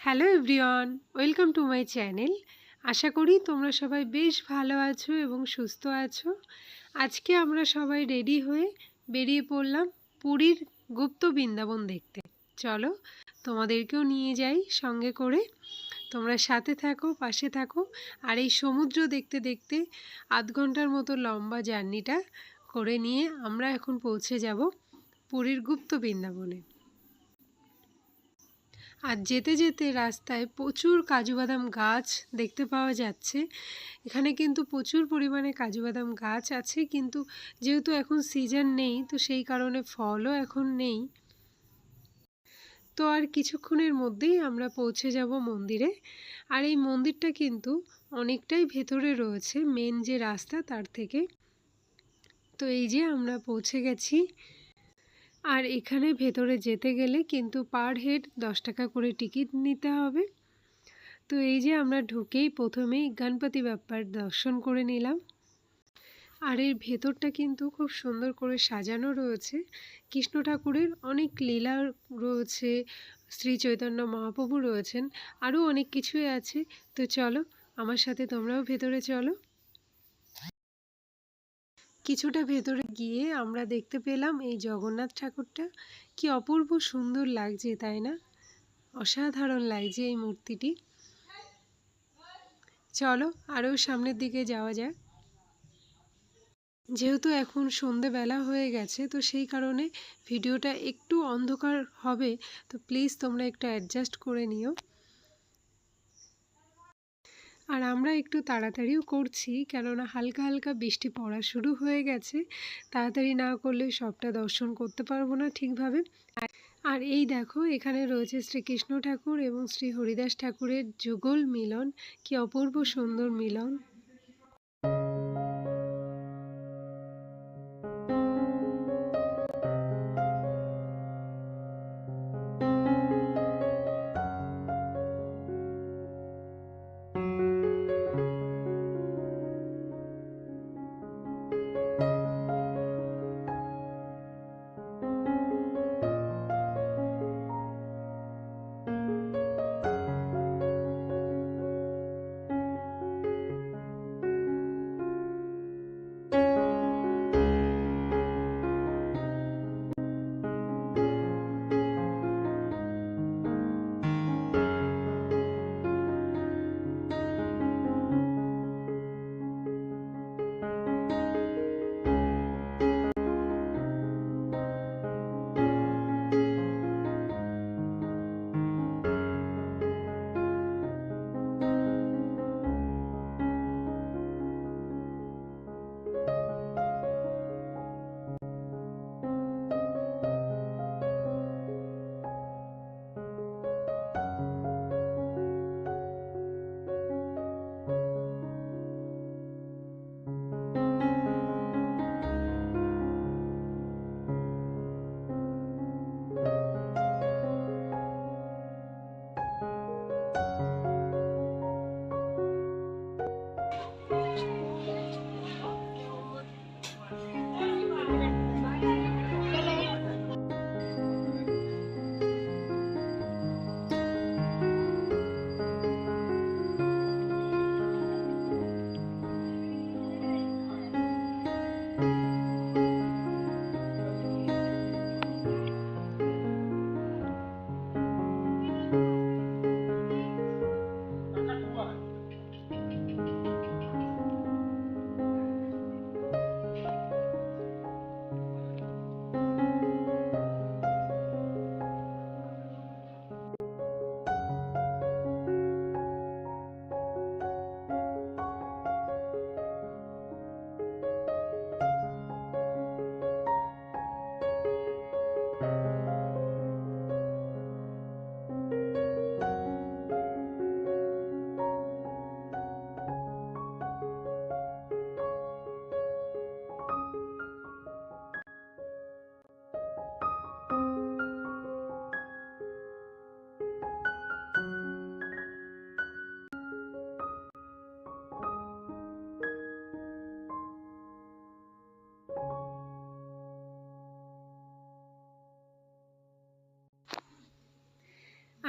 Hello everyone, welcome to my channel. আশা করি তোমরা সবাই বেশ ভালো আছো এবং সুস্থ আছো। আজকে আমরা সবাই রেডি হয়ে বেরিয়ে পড়লাম পুরীর গুপ্ত বৃন্দাবন দেখতে। চলো তোমাদেরকেও নিয়ে যাই সঙ্গে করে। তোমরা সাথে থাকো, পাশে থাকো। আর এই সমুদ্র দেখতে দেখতে আধ ঘণ্টার মতো লম্বা জার্নিটা করে নিয়ে আমরা এখন পৌঁছে যাব পুরীর গুপ্ত বৃন্দাবনে। আর যেতে যেতে রাস্তায় প্রচুর কাজু বাদাম গাছ দেখতে পাওয়া যাচ্ছে। এখানে কিন্তু প্রচুর পরিমাণে কাজু বাদাম গাছ আছে, কিন্তু যেহেতু এখন সিজন নেই, তো সেই কারণে ফলও এখন নেই। তো আর কিছুক্ষণের মধ্যেই আমরা পৌঁছে যাব মন্দিরে। আর এই মন্দিরটা কিন্তু অনেকটাই ভেতরে রয়েছে মেন যে রাস্তা তার থেকে। তো এই যে আমরা পৌঁছে গেছি। আর এখানে ভেতরে যেতে গেলে কিন্তু পার হেড দশ টাকা করে টিকিট নিতে হবে। তো এই যে আমরা ঢুকেই প্রথমেই গণপতি বাপ্পার দর্শন করে নিলাম। আর এর ভেতরটা কিন্তু খুব সুন্দর করে সাজানো রয়েছে। কৃষ্ণ ঠাকুরের অনেক লীলা রয়েছে, শ্রী চৈতন্য মহাপ্রভু রয়েছেন, আরও অনেক কিছুই আছে। তো চলো, আমার সাথে তোমরাও ভেতরে চলো। কিছুটা ভেতরে গিয়ে আমরা দেখতে পেলাম এই জগন্নাথ ঠাকুরটা। কি অপূর্ব সুন্দর লাগছে, তাই না? অসাধারণ লাগছে এই মূর্তিটি। চলো আরও সামনের দিকে যাওয়া যাক। যেহেতু এখন সন্ধেবেলা হয়ে গেছে, তো সেই কারণে ভিডিওটা একটু অন্ধকার হবে। তো প্লিজ তোমরা একটু অ্যাডজাস্ট করে নিও। আর আমরা একটু তাড়াতাড়িও করছি, কেননা হালকা হালকা বৃষ্টি পড়া শুরু হয়ে গেছে। তাড়াতাড়ি না করলে সবটা দর্শন করতে পারব না ঠিকভাবে। আর এই দেখো, এখানে রয়েছে শ্রীকৃষ্ণ ঠাকুর এবং শ্রী হরিদাস ঠাকুরের যুগল মিলন। কি অপূর্ব সুন্দর মিলন।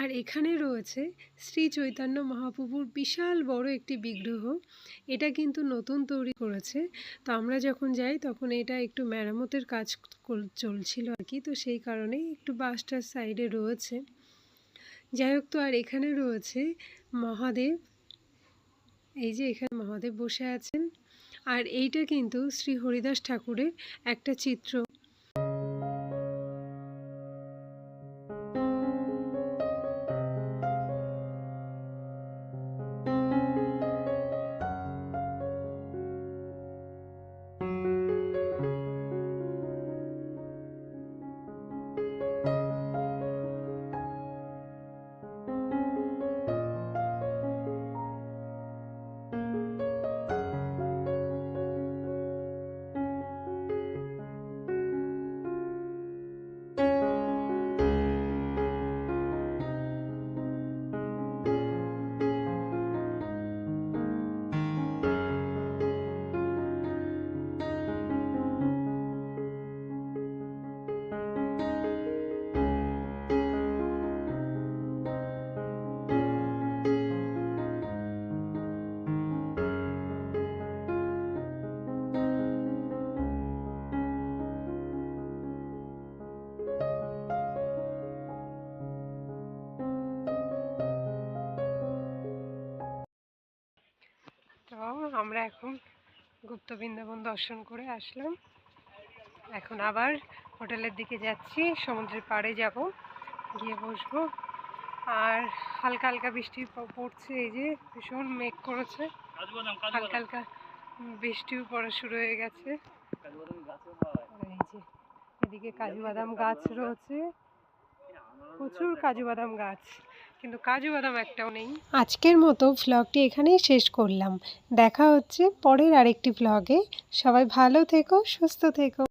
আর এখানে রয়েছে শ্রী চৈতন্য মহাপ্রভুর বিশাল বড় একটি বিগ্রহ। এটা কিন্তু নতুন তৈরি করেছে। তো আমরা যখন যাই তখন এটা একটু মেরামতের কাজ চলছিল আর কি। তো সেই কারণে একটু বাসটার সাইডে রয়েছে। যাই হোক, তো আর এখানে রয়েছে মহাদেব। এই যে এখানে মহাদেব বসে আছেন। আর এইটা কিন্তু শ্রী হরিদাস ঠাকুরের একটা চিত্র। আমরা এখন গুপ্ত বৃন্দাবন দর্শন করে আসলাম। এখন আবার হোটেলের দিকে যাচ্ছি, সমুদ্রের পাড়ে যাব, গিয়ে বসবো। আর হালকা হালকা বৃষ্টি পড়ছে, এই যে ভীষণ মেঘ করেছে। হালকা হালকা বৃষ্টিও পড়া শুরু হয়ে গেছে। এই যে এদিকে কাজু বাদাম গাছ রয়েছে। প্রচুর কাজু বাদাম গাছ। কিন্তু কাজু বাদাম একটাও নেই। আজকের মতো ভ্লগটি এখানেই শেষ করলাম। দেখা হচ্ছে পরের আরেকটি ভ্লগে সবাই ভালো থেকো, সুস্থ থেকো।